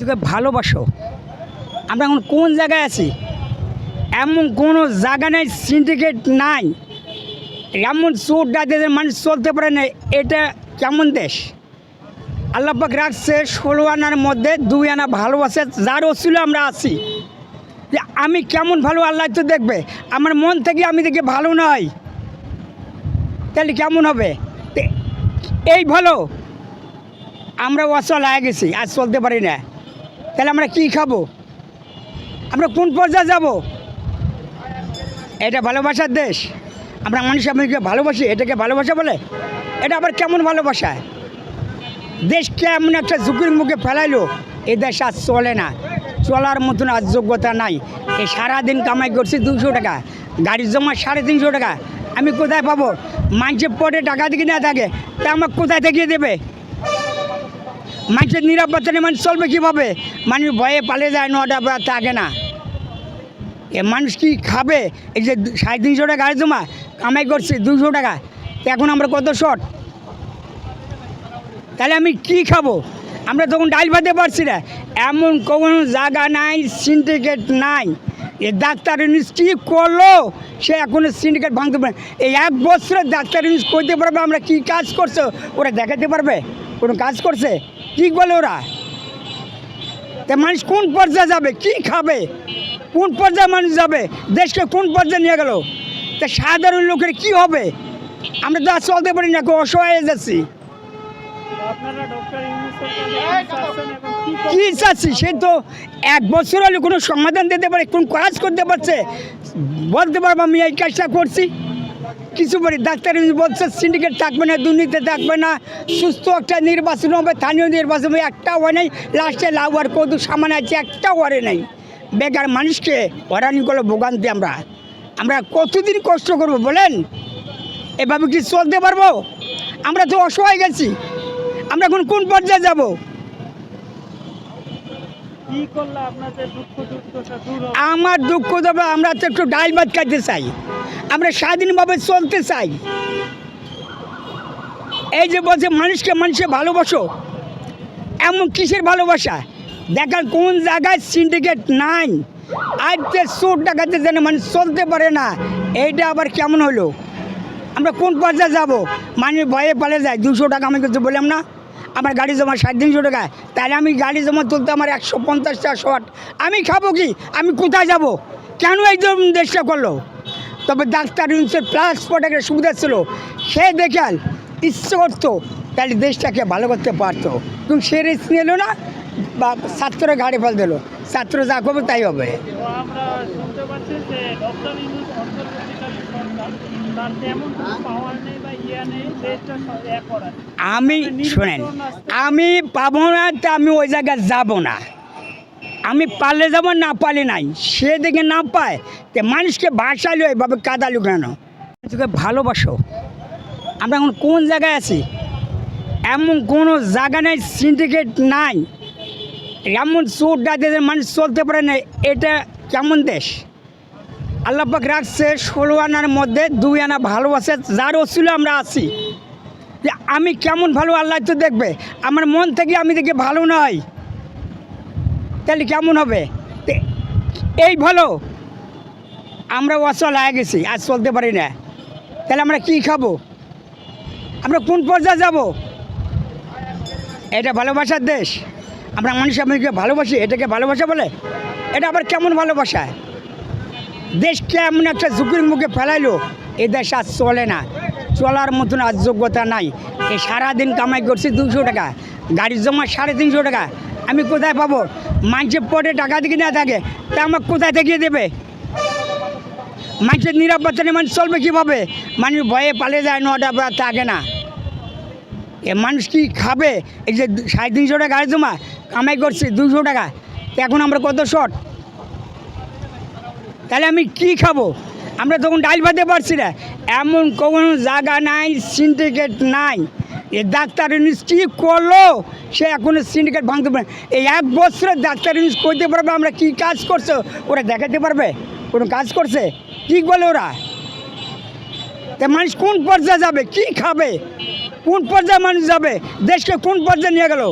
তোকে ভালোবাসো। আমরা এখন কোন জায়গায় আছি? এমন কোনো জায়গা নেই সিন্ডিকেট নাই। এমন চোর ডাকাতের মানুষ চলতে পারে না এটা কেমন দেশ? আল্লাপাক রাখছে ষোলো আনার মধ্যে দুই আনা ভালোবাসে, যার ওসিলে আমরা আছি। যে আমি কেমন ভালো, আল্লাহ তো দেখবে। আমার মন থেকে আমি দেখি ভালো নয়। তাহলে কেমন হবে? এই ভালো আমরা অচল হয়ে গেছি আজ চলতে পারি না। তাহলে আমরা কি খাব? আমরা কোন পর্যায়ে যাব? এটা ভালোবাসার দেশ। আমরা মানুষ আমাদেরকে ভালোবাসি, এটাকে ভালোবাসা বলে? এটা আবার কেমন ভালোবাসা? দেশকে এমন একটা ঝুঁকির মুখে ফেলাইলো, এ দেশ আর চলে না। চলার মতন আর যোগ্যতা নাই। এই সারাদিন কামাই করছি দুশো টাকা গাড়ির জমা সাড়ে তিনশো টাকা। আমি কোথায় পাবো? মানুষের পটে টাকা দিকে না থাকে, তা আমাকে কোথায় থেকে দেবে? মানুষের নিরাপত্তা নেই মানুষ চলবে কীভাবে? মানুষ ভয়ে পালিয়ে যায় নটা বা থাকে না। এ মানুষ কি খাবে? এই যে সাড়ে তিনশো টাকা গাড়ি জমা, কামাই করছি দুশো টাকা এখন আমরা কত শর্ট তাহলে আমি কি খাব? আমরা তখন ডাল ভাতে পারছি না। এমন কোনো জায়গা নাই সিন্ডিকেট নাই। এ ডাক্তার ইউনিস কী করল? সে এখনও সিন্ডিকেট ভাঙতে পারে এই এক বছরে ডাক্তার ইউনিস করতে পারবে আমরা কি কাজ করছ? ওরা দেখাতে পারবে? কোনো কাজ করছে? কী বলে ওরা। তা মানুষ কোন পর্যায়ে যাবে? কি খাবে? কোন পর্যায়ে মানুষ যাবে? দেশকে কোন পর্যায়ে নিয়ে গেল? তা সাধারণ লোকের কি হবে? আমরা তো আর চলতে পারি না কেউ অসহায় হয়ে যাচ্ছি। কি চাচ্ছি? সে তো এক বছর হলে কোনো সমাধান দিতে পারে, কোন কাজ করতে পারছে। বলতে পারব আমি এই কাজটা করছি। কিছু বলি ডাক্তার বলছে সিন্ডিকেট থাকবে না, দুর্নীতি থাকবে না, সুস্থ একটা নির্বাচন হবে, স্থানীয় নির্বাচন হবে, একটা হয় নাই লাস্টে লাভ আর কদু সামান আছে, একটা ওয়ারে নাই। বেকার মানুষকে হরানিগুলো ভোগান্তি আমরা। আমরা কতদিন কষ্ট করব বলেন? এভাবে কি চলতে পারব? আমরা তো অসহায় গেছি। আমরা এখন কোন পর্যায়ে যাব কি করলে আপনাদের দুঃখ দুর্দশা দূর হবে আমার দুঃখ দেবে আমরা তো একটু ডাল ভাত খাইতে চাই। আমরা স্বাধীনভাবে চলতে চাই। এই যে বলছে, মানুষকে মানুষে ভালোবাসো। এমন কিসের ভালোবাসা? দেখার কোন জায়গায় সিন্ডিকেট নাই। আজ যে চোর ডাকাতে যেন মানুষ চলতে পারে না, এইটা আবার কেমন হলো? আমরা কোন পর্যায়ে যাব? মানুষ ভয়ে পালে যায়। দুশো টাকা আমি কিছু বললাম না। আমার গাড়ি জমা সাড়ে তিনশো টাকা। তাহলে আমি গাড়ি জমা তুলতে আমার একশো পঞ্চাশ টাকা শর্ট। আমি খাব কি? আমি কোথায় যাব? কেন এই দেশটা করল? তবে ডাক্তার ইউনিসের প্লাসপোর্ট একটা সুবিধা ছিল। সে দেখাল, ইচ্ছে করতো, তাহলে দেশটাকে ভালো করতে পারতো। কিন্তু সে রিস্ক নিল না, বা ছাত্ররা গাড়ি ফেল দিল। ছাত্র যা করবে তাই হবে। তার তেমন পাওয়ার নেই আমি, শোনেন, আমি পাবো না তা আমি ওই জায়গায় যাব না। আমি পারলে যাব, না পারলে নাই। সে দেখে না পায়, তে মানুষকে বাসাইলো এভাবে কাদালু কেন ভালোবাসো। আমরা এখন কোন জায়গায় আছি? এমন কোনো জায়গা নেই সিন্ডিকেট নাই। এমন চোর ডাকাতের মানুষ চলতে পারে না এটা কেমন দেশ? আল্লাপাক রাখছে ষোলো আনার মধ্যে দুই আনা ভালোবাসে যার ওসিলে আমরা আছি। যে আমি কেমন ভালো, আল্লাহ তো দেখবে। আমার মন থেকে আমি দেখি ভালো নয়। তাহলে কেমন হবে? এই ভালো। আমরা অচল হয়ে গেছি, আজ চলতে পারি না। তাহলে আমরা কি খাব? আমরা কোন পর্যায়ে যাব? এটা ভালোবাসার দেশ। আমরা মানুষ আমাদেরকে ভালোবাসি, এটাকে ভালোবাসা বলে। এটা আবার কেমন ভালোবাসা? দেশকে এমন একটা ঝুঁকির মুখে ফেলাইলো, এ দেশ আর চলে না। চলার মতন আর যোগ্যতা নাই। এই সারাদিন কামাই করছি দুশো টাকা, গাড়ির জমা সাড়ে তিনশো টাকা। আমি কোথায় পাবো? মানুষের পরে টাকা দিকে না থাকে, তা আমাকে কোথায় থেকে দেবে? মানুষের নিরাপত্তা নেই মানুষ চলবে কীভাবে? মানুষ ভয়ে পালিয়ে যায় নটা থাকে না। এ মানুষ কি খাবে? এই যে সাড়ে তিনশো টাকা গাড়ি জমা, কামাই করছি দুশো টাকা। এখন আমরা কত শর্ট তাহলে আমি কি খাব? আমরা তখন ডাইল ভাতে পারছি না। এমন কোনো জায়গা নাই সিন্ডিকেট নাই। এ ডাক্তার ইউনিস কী করল? সে এখনও সিন্ডিকেট ভাঙতে পারে এই এক বছরে ডাক্তার ইউনিস করতে পারবে আমরা কি কাজ করছে? ওরা দেখাতে পারবে? কোনো কাজ করছে? কি বলে ওরা? তা মানুষ কোন পর্যায়ে যাবে? কি খাবে? কোন পর্যায়ে মানুষ যাবে? দেশকে কোন পর্যায়ে নিয়ে গেল?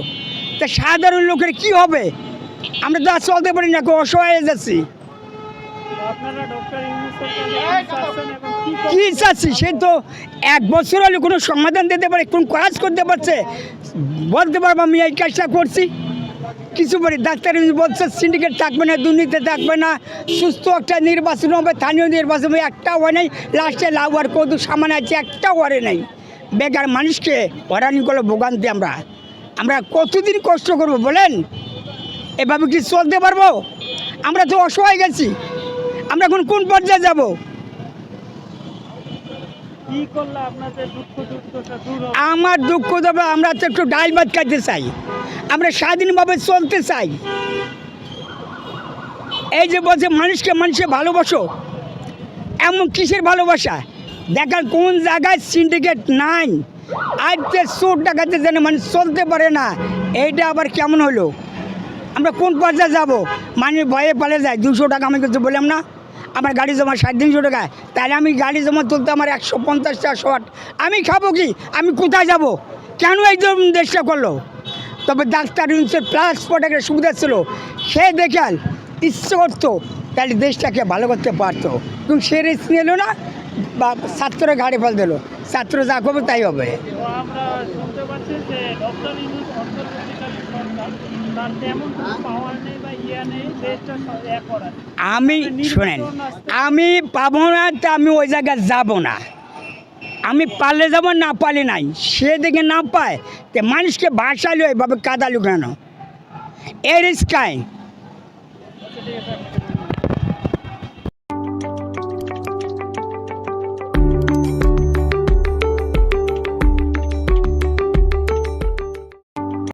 তা সাধারণ লোকের কি হবে? আমরা তো আর চলতে পারি না অসহায় হয়ে যাচ্ছি আপনারা ডক্টর ইউনুসের কাছে কি চাচ্ছি? সে তো এক বছর হলে কোনো সমাধান দিতে পারে কোন কাজ করতে পারছে? বলতে পারব আমি এই কাজটা করছি। কিছু বলি ডাক্তার বলছে সিন্ডিকেট থাকবে না দুর্নীতি থাকবে না সুস্থ একটা নির্বাচন হবে স্থানীয় নির্বাচন হবে একটা হয় নাই লাস্টে লাউ আর কদু সামান আছে একটা ওয়ারে নেই। বেকার মানুষকে হরানি করে ভোগান্তি আমরা। আমরা কতদিন কষ্ট করব বলেন? এভাবে কি চলতে পারব? আমরা তো অসহায় গেছি। আমরা এখন কোন পর্যায়ে যাব? আমার দুঃখ দেবে আমরা তো একটু ডাল ভাত খাইতে চাই। আমরা স্বাধীনভাবে চলতে চাই। এই যে বলছে মানুষকে মানুষে ভালোবাসো। এমন কিসের ভালোবাসা? দেখার কোন জায়গায় সিন্ডিকেট নাই। আজকে চোর ডাকাতে জানে মানুষ চলতে পারে না এইটা আবার কেমন হলো? আমরা কোন পর্যায়ে যাব? মানুষ ভয়ে পালে যায়। দুশো টাকা আমি কিছু বললাম না। আমার গাড়ি জমা সাড়ে তিনশো টাকা। তাহলে আমি গাড়ি জমা তুলতে আমার একশো পঞ্চাশ টাকা শর্ট। আমি খাব কি? আমি কোথায় যাব? কেন এই দেশটা করল? তবে ডাক্তার ইউনিসের ট্রান্সপোর্ট একটা সুবিধা ছিল। সে দেখাল, ইচ্ছে করতো, তাহলে দেশটাকে ভালো করতে পারতো। কিন্তু সে রিস্ক নিল না, বা ছাত্ররা গাড়ি ফেল দিল। ছাত্র যা করবে তাই হবে। আমি শোনেন আমি পাবো না তো আমি ওই জায়গায় যাব না। আমি পারলে যাব না পারলে নাই। সে দেখে না পায় তো মানুষকে ভাসালো এইভাবে কাদালু কেন এর স্কাই